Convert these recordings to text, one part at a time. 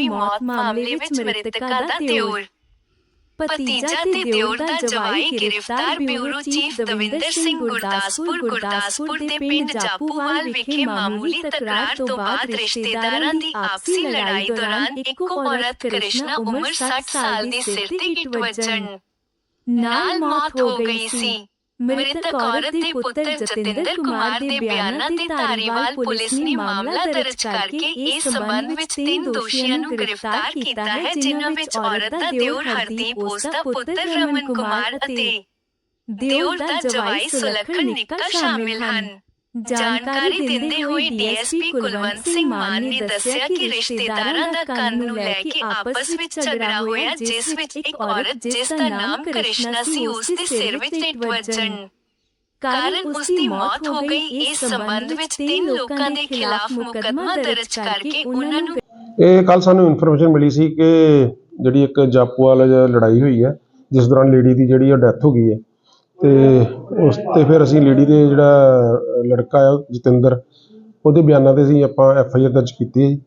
ਹੋਈ ਮੌਤ ਮਾਮਲੇ ਵਿੱਚ ਮ੍ਰਿਤਕਾ ਦਾ ਦਿਓਰ ਭਤੀਜਾ ਤੇ ਦਿਓਰ ਦਾ ਜਵਾਈ ਗ੍ਰਿਫਤਾਰ ਬਿਊਰੋ ਚੀਫ ਦਵਿੰਦਰ ਸਿੰਘ ਗੁਰਦਾਸਪੁਰ ਗੁਰਦਾਸਪੁਰ ਦੇ ਪਿੰਡ ਜਾਪੂਵਾਲ ਵਿਖੇ ਮਾਮੂਲੀ ਤਕਰਾਰ ਤੋਂ ਬਾਅਦ ਰਿਸ਼ਤੇਦਾਰਾਂ ਦੀ ਆਪਸੀ ਲੜਾਈ ਦੌਰਾਨ ਇੱਕ ਔਰਤ ਕ੍ਰਿਸ਼ਨਾ ਉਮਰ 60 ਸਾਲ ਦੀ ਸਿਰ ਤੇ ਇੱਟ ਵੱਜਣ ਨਾਲ ਮੌਤ ਹੋ ਗਈ ਸੀ ਮ੍ਰਿਤਕ ਔਰਤ ਦੇ ਪੁੱਤਰ ਜਤਿੰਦਰ ਕੁਮਾਰ ਦੇ ਬਿਆਨਾਂ ਤੇ ਧਾਰੀਵਾਲ ਪੁਲਿਸ ਨੇ ਮਾਮਲਾ ਦਰਜ ਕਰਕੇ ਇਸ ਸਬੰਧ ਵਿੱਚ ਤਿੰਨ ਦੋਸ਼ੀਆਂ ਨੂੰ ਗ੍ਰਿਫਤਾਰ ਕੀਤਾ ਹੈ ਜਿਨ੍ਹਾਂ ਵਿੱਚ ਔਰਤ ਦਾ ਦਿਓਰ ਹਰਦੀਪ ਉਸ ਦਾ ਪੁੱਤਰ ਰਮਨ ਕੁਮਾਰ ਅਤੇ ਦਿਓਰ ਦਾ ਜਵਾਈ ਸੁਲੱਖਣ ਨਿੱਕਾ ਸ਼ਾਮਿਲ ਹਨ ਜਾਣਕਾਰੀ ਦਿੰਦੇ ਹੋਏ ਡੀਐਸਪੀ ਕੁਲਵੰਤ ਸਿੰਘ ਮਾਨ ਨੇ ਦੱਸਿਆ ਕਿ ਰਿਸ਼ਤੇਦਾਰਾਂ ਦਾ ਕੰਨ ਨੂੰ ਲੈ ਕੇ ਆਪਸ ਵਿੱਚ ਝਗੜਾ ਹੋਇਆ ਜਿਸ ਵਿੱਚ ਇੱਕ ਔਰਤ ਜਿਸ ਦਾ ਨਾਮ ਕ੍ਰਿਸ਼ਨਾ ਸੀ ਉਸ ਦੇ ਸਿਰ ਵਿੱਚ ਇੱਟ ਵੱਜਣ। ਕਾਰਨ ਉਸ ਦੀ ਮੌਤ ਹੋ ਗਈ ਇਸ ਸੰਬੰਧ ਵਿੱਚ ਤਿੰਨ ਲੋਕਾਂ ਦੇ ਖਿਲਾਫ ਮੁਕੱਦਮਾ ਦਰਜ ਕਰਕੇ ਉਹਨਾਂ ਨੂੰ ਇਹ ਕੱਲ ਸਾਨੂੰ ਇਨਫੋਰਮੇਸ਼ਨ ਮਿਲੀ ਸੀ ਕਿ ਜਿਹੜੀ ਇੱਕ ਜਾਪੂ ਵਾਲਾ ਲੜਾਈ ਹੋਈ ਹੈ ਜਿਸ ਦੌਰਾਨ ਲੇਡੀ ਦੀ ਜਿਹੜੀ ਡੈਥ ਹੋ ਗਈ ਹੈ ਤੇ ਉਸ ਤੇ ਫਿਰ ਅਸੀਂ ਲੇਡੀ ਦੇ ਜਿਹੜਾ ਲੜਕਾ ਆ, ਜਤਿੰਦਰ, ਉਹਦੇ ਬਿਆਨਾਂ ਤੇ ਅਸੀਂ ਆਪਾਂ ਐਫ ਆਈ ਆਰ ਦਰਜ ਕੀਤੀ ਹੈ ਜੀ।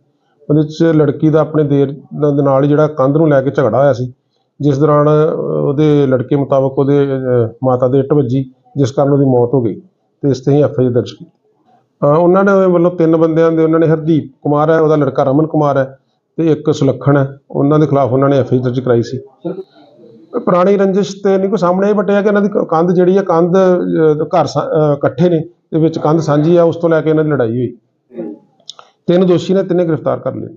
ਉਹਦੇ ਚ ਲੜਕੀ ਦਾ ਆਪਣੇ ਦੇਰ ਦੇ ਨਾਲ ਹੀ ਜਿਹੜਾ ਕੰਧ ਨੂੰ ਲੈ ਕੇ ਝਗੜਾ ਹੋਇਆ ਸੀ, ਜਿਸ ਦੌਰਾਨ ਉਹਦੇ ਲੜਕੇ ਮੁਤਾਬਕ ਉਹਦੇ ਮਾਤਾ ਦੇ ਇੱਟ ਵੱਜੀ, ਜਿਸ ਕਾਰਨ ਉਹਦੀ ਮੌਤ ਹੋ ਗਈ, ਤੇ ਇਸ ਤੇ ਹੀ ਐਫ ਆਈ ਆਰ ਦਰਜ ਕੀਤੀ। ਉਹਨਾਂ ਨੇ ਵੱਲੋਂ ਤਿੰਨ ਬੰਦਿਆਂ ਦੇ, ਉਹਨਾਂ ਨੇ ਹਰਦੀਪ ਕੁਮਾਰ ਹੈ, ਉਹਦਾ ਲੜਕਾ ਰਮਨ ਕੁਮਾਰ ਹੈ, ਤੇ ਇੱਕ ਸੁਲੱਖਣ ਹੈ, ਉਹਨਾਂ ਦੇ ਖਿਲਾਫ ਉਹਨਾਂ ਨੇ ਐਫ ਆਈ ਆਰ ਦਰਜ ਕਰਾਈ ਸੀ। ਪੁਰਾਣੀ ਰੰਜਿਸ਼ ਤੇ ਨਹੀਂ ਕੋਈ ਸਾਹਮਣੇ ਇਹ ਬਟਿਆ ਕਿ ਇਹਨਾਂ ਦੀ ਕ- ਕੰਧ ਜਿਹੜੀ ਹੈ ਕੰਧ ਅਹ, ਘਰ ਸਾ- ਅਹ, ਇਕੱਠੇ ਨੇ ਤੇ ਵਿੱਚ ਕੰਧ ਸਾਂਝੀ ਆ ਉਸ ਤੋਂ ਲੈ ਕੇ ਇਹਨਾਂ ਦੀ ਲੜਾਈ ਹੋਈ। ਤਿੰਨ ਦੋਸ਼ੀ ਨੇ ਤਿੰਨੇ ਗ੍ਰਿਫਤਾਰ ਕਰ ਲਏ।